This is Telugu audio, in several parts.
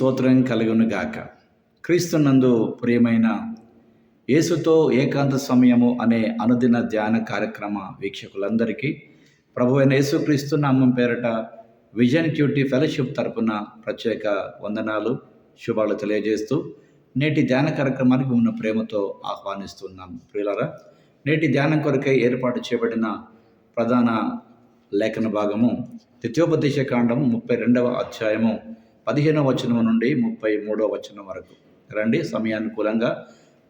స్తోత్రం కలుగునుగాక. క్రీస్తునందు ప్రియమైన యేసుతో ఏకాంత సమయము అనే అనుదిన ధ్యాన కార్యక్రమ వీక్షకులందరికీ ప్రభు అయిన యేసుక్రీస్తు నామం పేరట విజన్ క్యూటీ ఫెలోషిప్ తరపున ప్రత్యేక వందనాలు శుభాలు తెలియజేస్తూ నేటి ధ్యాన కార్యక్రమానికి ఉన్న ప్రేమతో ఆహ్వానిస్తున్నాం. ప్రియులరా నేటి ధ్యానం కొరకై ఏర్పాటు చేయబడిన ప్రధాన లేఖన భాగము ద్వితీయోపదేశ కాండము ముప్పై రెండవ అధ్యాయము పదిహేనవ వచనం నుండి ముప్పై మూడవ వచనం వరకు. రండి సమయానుకూలంగా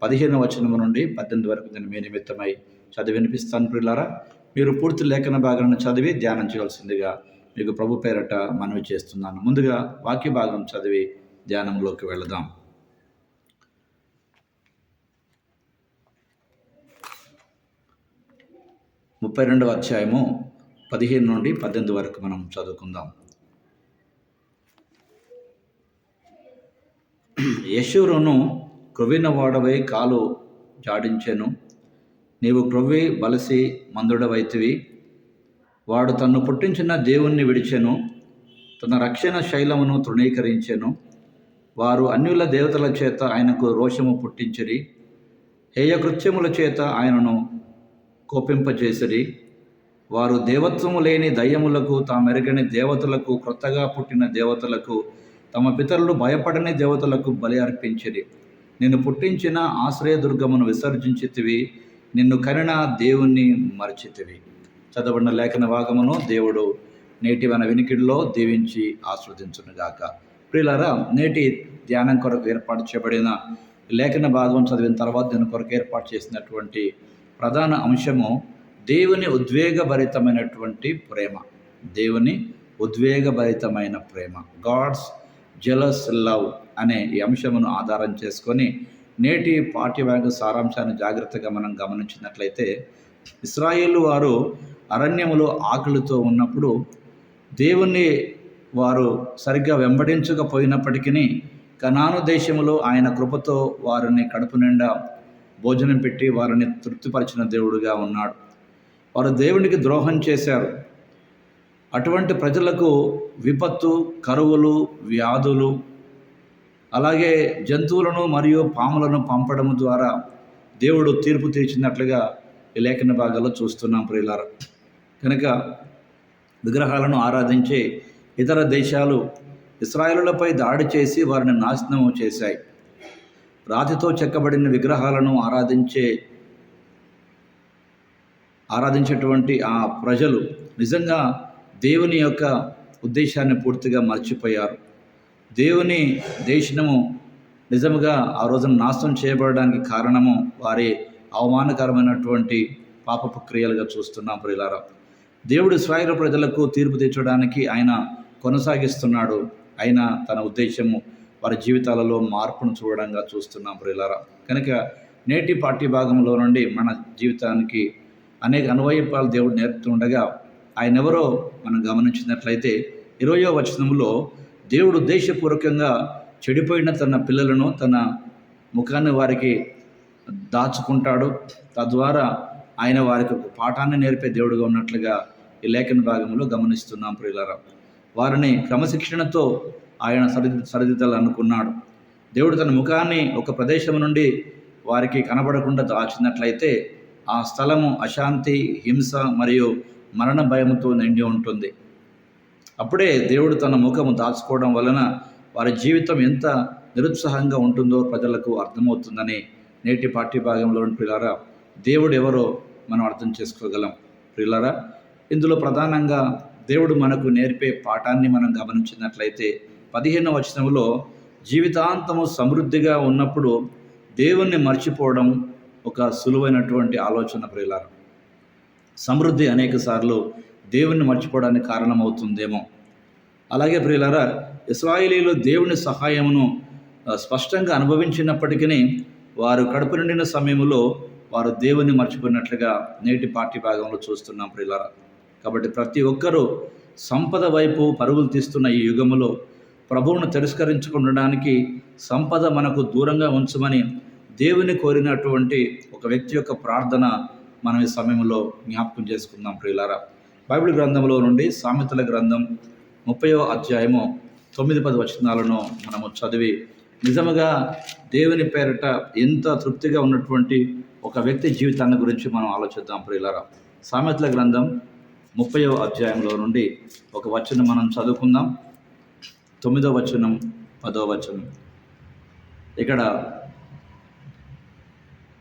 పదిహేనవ వచనము నుండి పద్దెనిమిది వరకు నేను మీ నిమిత్తమై చదివి వినిపిస్తాను పిల్లారా మీరు పూర్తి లేఖన భాగాలను చదివి ధ్యానం చేయవలసిందిగా మీకు ప్రభు పేరట మనవి చేస్తున్నాను. ముందుగా వాక్య భాగం చదివి ధ్యానంలోకి వెళదాం. ముప్పై రెండవ అధ్యాయము పదిహేను నుండి పద్దెనిమిది వరకు మనం చదువుకుందాం. యశూరును క్రొవ్విన వాడవై కాలు జాడించెను. నీవు క్రొవ్వి బలసి మందుడవైతివి. వాడు తన్ను పుట్టించిన దేవుణ్ణి విడిచెను. తన రక్షణ శైలమును తృణీకరించెను. వారు అన్యుల దేవతల చేత ఆయనకు రోషము పుట్టించిరి. హేయకృత్యముల చేత ఆయనను కోపింపజేసిరి. వారు దేవత్వము లేని దయ్యములకు తామెరగని దేవతలకు క్రొత్తగా పుట్టిన దేవతలకు తమ పితరులు భయపడని దేవతలకు బలి అర్పించిరి. నిన్ను పుట్టించిన ఆశ్రయదుర్గమును విసర్జించితివి నిన్ను కనిన దేవుణ్ణి మరచితివి. చదవడిన లేఖన భాగమును దేవుడు నేటి మన వినికిడిలో దీవించి ఆస్వాదించునుగాక. ప్రియులారా నేటి ధ్యానం కొరకు ఏర్పాటు చేయబడిన లేఖన భాగం చదివిన తర్వాత దీని కొరకు ఏర్పాటు చేసినటువంటి ప్రధాన అంశము దేవుని ఉద్వేగభరితమైనటువంటి ప్రేమ. దేవుని ఉద్వేగభరితమైన ప్రేమ. గాడ్స్ జెలస్ లవ్ అనే ఈ అంశమును ఆధారం చేసుకొని నేటి పాఠ్యభాగ సారాంశాన్ని జాగ్రత్తగా మనం గమనించినట్లయితే ఇస్రాయేల్ వారు అరణ్యములో ఆకలితో ఉన్నప్పుడు దేవుణ్ణి వారు సరిగ్గా వెంబడించకపోయినప్పటికీ కనాను దేశములో ఆయన కృపతో వారిని కడుపు నిండా భోజనం పెట్టి వారిని తృప్తిపరిచిన దేవుడుగా ఉన్నాడు. వారు దేవునికి ద్రోహం చేశారు. అటువంటి ప్రజలకు విపత్తు కరువులు వ్యాధులు అలాగే జంతువులను మరియు పాములను పంపడం ద్వారా దేవుడు తీర్పు తీర్చినట్లుగా ఈ లేఖన భాగాల్లో చూస్తున్నాం ప్రియులార. కనుక విగ్రహాలను ఆరాధించే ఇతర దేశాలు ఇస్రాయేలులపై దాడి చేసి వారిని నాశనం చేశాయి. రాతితో చెక్కబడిన విగ్రహాలను ఆరాధించే ఆరాధించేటువంటి ఆ ప్రజలు నిజంగా దేవుని యొక్క ఉద్దేశాన్ని పూర్తిగా మర్చిపోయారు. దేవుని దేశము నిజముగా ఆ రోజున నాశనం చేయబడడానికి కారణము వారి అవమానకరమైనటువంటి పాపపు క్రియలుగా చూస్తున్నాం ప్రియులారా. దేవుడు స్వైర ప్రజలకు తీర్పు తెచ్చడానికి ఆయన కొనసాగిస్తున్నాడు. అయినా తన ఉద్దేశము వారి జీవితాలలో మార్పును చూడడంగా చూస్తున్నాం ప్రియులారా. కనుక నేటి పాఠ్య భాగంలో నుండి మన జీవితానికి అనేక అనువయపాలు దేవుడు నేర్పుతుండగా ఆయన ఎవరో మనం గమనించినట్లయితే ఇరవయో వచనంలో దేవుడు ఉద్దేశపూర్వకంగా చెడిపోయిన తన పిల్లలను తన ముఖాన్ని వారికి దాచుకుంటాడు. తద్వారా ఆయన వారికి ఒక పాఠాన్ని నేర్పే దేవుడుగా ఉన్నట్లుగా ఈ లేఖన భాగంలో గమనిస్తున్నాం ప్రియులారా. వారిని క్రమశిక్షణతో ఆయన సరి సరిదిద్దాలి అనుకున్నాడు దేవుడు తన ముఖాన్ని ఒక ప్రదేశం నుండి వారికి కనబడకుండా దాచినట్లయితే ఆ స్థలము అశాంతి హింస మరియు మరణ భయముతో నిండి ఉంటుంది. అప్పుడే దేవుడు తన ముఖము దాచుకోవడం వలన వారి జీవితం ఎంత నిరుత్సాహంగా ఉంటుందో ప్రజలకు అర్థమవుతుందని నేటి పాఠ్య భాగంలో పిల్లరా దేవుడు ఎవరో మనం అర్థం చేసుకోగలం. పిల్లరా ఇందులో ప్రధానంగా దేవుడు మనకు నేర్పే పాఠాన్ని మనం గమనించినట్లయితే పదిహేనవ వచనంలో జీవితాంతము సమృద్ధిగా ఉన్నప్పుడు దేవుణ్ణి మర్చిపోవడం ఒక సులువైనటువంటి ఆలోచన ప్రిలారా సమృద్ధి అనేక సార్లు దేవుణ్ణి మర్చిపోవడానికి కారణమవుతుందేమో. అలాగే ప్రియులారా ఇస్రాయేలీలు దేవుని సహాయమును స్పష్టంగా అనుభవించినప్పటికీ వారు కడుపు నిండిన సమయంలో వారు దేవుని మర్చిపోయినట్లుగా నేటి పార్టీ భాగంలో చూస్తున్నాం ప్రియులారా. కాబట్టి ప్రతి ఒక్కరూ సంపద వైపు పరుగులు తీస్తున్న ఈ యుగములో ప్రభువును తిరస్కరించుకుండడానికి సంపద మనకు దూరంగా ఉంచమని దేవుని కోరినటువంటి ఒక వ్యక్తి యొక్క ప్రార్థన మనం ఈ సమయంలో జ్ఞాపకం చేసుకుందాం ప్రియులారా. బైబిల్ గ్రంథంలో నుండి సామెతల గ్రంథం ముప్పయో అధ్యాయము తొమ్మిది పది వచనాలను మనము చదివి నిజముగా దేవుని పేరిట ఎంత తృప్తిగా ఉన్నటువంటి ఒక వ్యక్తి జీవితాన్ని గురించి మనం ఆలోచిద్దాం ప్రియులారా. సామెతల గ్రంథం ముప్పయో అధ్యాయంలో నుండి ఒక వచనం మనం చదువుకుందాం. తొమ్మిదో వచనం పదో వచనం. ఇక్కడ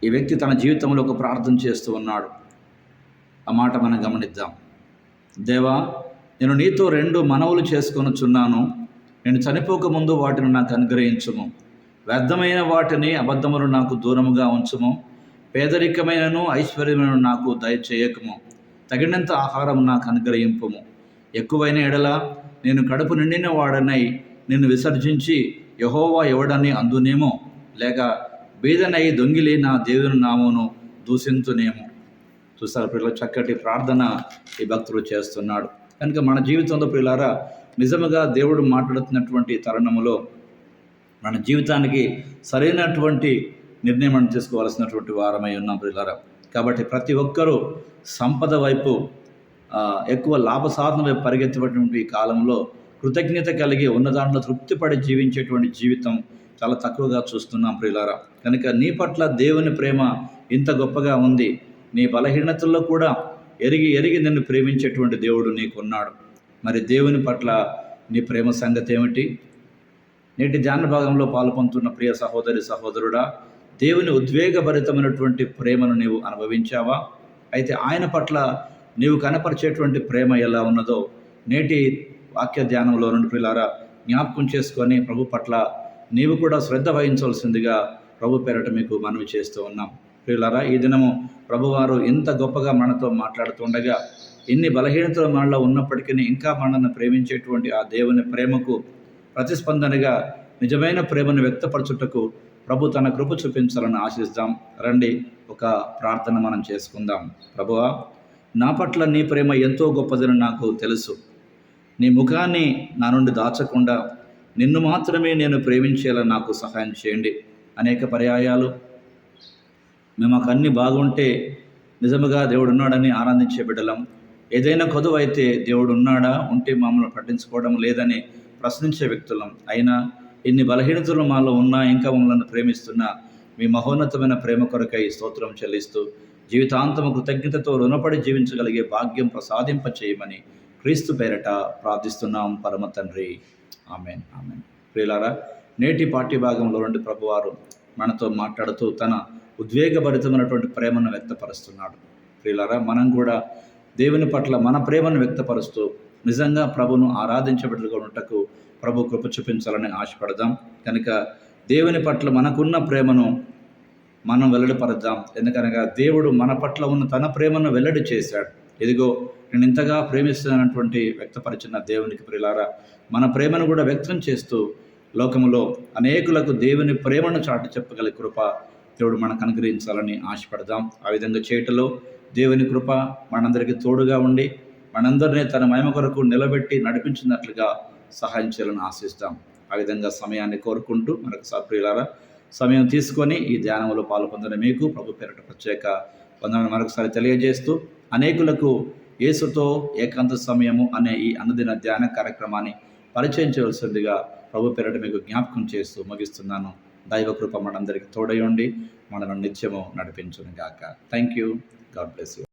ఈ వ్యక్తి తన జీవితంలో ఒక ప్రార్థన చేస్తూ ఉన్నాడు. ఆ మాట మనం గమనిద్దాం. దేవా నేను నీతో రెండు మనవులు చేసుకొనుచున్నాను. నేను చనిపోకముందు వాటిని నాకు అనుగ్రహించుము. వ్యర్థమైన వాటిని అబద్ధములు నాకు దూరముగా ఉంచుము. పేదరికమైనను ఐశ్వర్యమైన నాకు దయచేయకము. తగినంత ఆహారం నాకు అనుగ్రహింపము. ఎక్కువైన ఎడల నేను కడుపు నిండిన వాడనై నిన్ను విసర్జించి యహోవా ఎవడని అందునేమో. లేక బీదనై దొంగిలి నా దేవుని నామమును దూషించునేమో. చూస్తారు పిల్లలు చక్కటి ప్రార్థన ఈ భక్తుడు చేస్తున్నాడు. కనుక మన జీవితంలో పిల్లారా నిజముగా దేవుడు మాట్లాడుతున్నటువంటి తరుణములో మన జీవితానికి సరైనటువంటి నిర్ణయం మనం తీసుకోవాల్సినటువంటి వారమై ఉన్నాం పిల్లారా కాబట్టి ప్రతి ఒక్కరూ సంపద వైపు ఎక్కువ లాభసాధన వైపు పరిగెత్తేటువంటి ఈ కాలంలో కృతజ్ఞత కలిగి ఉన్న దాంట్లో తృప్తిపడి జీవించేటువంటి జీవితం చాలా తక్కువగా చూస్తున్నాం ప్రియులారా. కనుక నీ పట్ల దేవుని ప్రేమ ఇంత గొప్పగా ఉంది. నీ బలహీనతల్లో కూడా ఎరిగి ఎరిగి నిన్ను ప్రేమించేటువంటి దేవుడు నీకున్నాడు. మరి దేవుని పట్ల నీ ప్రేమ సంగతి ఏమిటి? నేటి ధ్యాన భాగంలో పాల్పొందుతున్న ప్రియ సహోదరి సహోదరుడా దేవుని ఉద్వేగభరితమైనటువంటి ప్రేమను నీవు అనుభవించావా? అయితే ఆయన పట్ల నీవు కనపరిచేటువంటి ప్రేమ ఎలా ఉన్నదో నేటి వాక్య ధ్యానంలో నుండి పిల్లారా జ్ఞాపకం చేసుకొని ప్రభు పట్ల నీవు కూడా శ్రద్ధ వహించవలసిందిగా ప్రభు పేరట మీకు మనవి చేస్తూ ఉన్నాం. ప్రియులారా ఈ దినము ప్రభువారు ఇంత గొప్పగా మనతో మాట్లాడుతుండగా ఇన్ని బలహీనతలు మనలో ఉన్నప్పటికీ ఇంకా మనల్ని ప్రేమించేటువంటి ఆ దేవుని ప్రేమకు ప్రతిస్పందనగా నిజమైన ప్రేమను వ్యక్తపరచుటకు ప్రభు తన కృప చూపించాలని ఆశిస్తాం. రండి ఒక ప్రార్థన మనం చేసుకుందాం. ప్రభువా నా పట్ల నీ ప్రేమ ఎంతో గొప్పదని నాకు తెలుసు. నీ ముఖాన్ని నా నుండి దాచకుండా నిన్ను మాత్రమే నేను ప్రేమించేలా నాకు సహాయం చేయండి. అనేక పర్యాయాలు. మేము మాకు అన్ని బాగుంటే నిజముగా దేవుడు ఉన్నాడని ఆనందించే బిడ్డలం. ఏదైనా కొదువు అయితే దేవుడు ఉన్నాడా? ఉంటే మమ్మల్ని పట్టించుకోవడం లేదని ప్రశ్నించే వ్యక్తులం. అయినా ఇన్ని బలహీనతలు మాలో ఉన్నా ఇంకా మమ్మల్ని ప్రేమిస్తున్న మీ మహోన్నతమైన ప్రేమ కొరకై స్తోత్రం చెల్లిస్తూ జీవితాంతము కృతజ్ఞతతో రుణపడి జీవించగలిగే భాగ్యం ప్రసాదింప చేయమని క్రీస్తు పేరట ప్రార్థిస్తున్నాం. పరమ తండ్రి. Amen amen. ప్రియులారా నేటి పాఠ్య భాగంలో నుండి ప్రభువారు మనతో మాట్లాడుతూ తన ఉద్వేగభరితమైనటువంటి ప్రేమను వ్యక్తపరుస్తున్నాడు. ప్రియులారా మనం కూడా దేవుని పట్ల మన ప్రేమను వ్యక్తపరుస్తూ నిజంగా ప్రభును ఆరాధించబడులుగా ఉండటకు ప్రభు కృప చూపించాలని ఆశపడదాం. కనుక దేవుని పట్ల మనకున్న ప్రేమను మనం వెల్లడిపరద్దాం. ఎందుకనగా దేవుడు మన పట్ల ఉన్న తన ప్రేమను వెల్లడి చేశాడు. ఇదిగో నేను ఇంతగా ప్రేమిస్తున్నటువంటి వ్యక్తపరిచిన దేవునికి ప్రిలారా మన ప్రేమను కూడా వ్యక్తం చేస్తూ లోకములో అనేకులకు దేవుని ప్రేమను చాటి చెప్పగల కృప దేవుడు మనకు అనుగ్రహించాలని ఆశపడదాం. ఆ విధంగా చేయటలో దేవుని కృప మనందరికీ తోడుగా ఉండి మనందరినీ తన మహిమ కొరకు నిలబెట్టి నడిపించినట్లుగా సహాయం చేయాలని ఆశిస్తాం. ఆ విధంగా సమయాన్ని కోరుకుంటూ మనకు సప్రియులారా సమయం తీసుకొని ఈ ధ్యానంలో పాల్పొందిన మీకు ప్రభు పేరట ప్రత్యేక వందనాలు మరొకసారి తెలియజేస్తూ అనేకులకు యేసుతో ఏకాంత సమయము అనే ఈ అన్నదిన ధ్యాన కార్యక్రమాన్ని పరిచయం చేయవలసిందిగా ప్రభు పేరట మీకు జ్ఞాపకం చేస్తూ ముగిస్తున్నాను. దైవ కృప మనందరికీ తోడై ఉండి మనను నిత్యము నడిపించును గాక thank you God bless you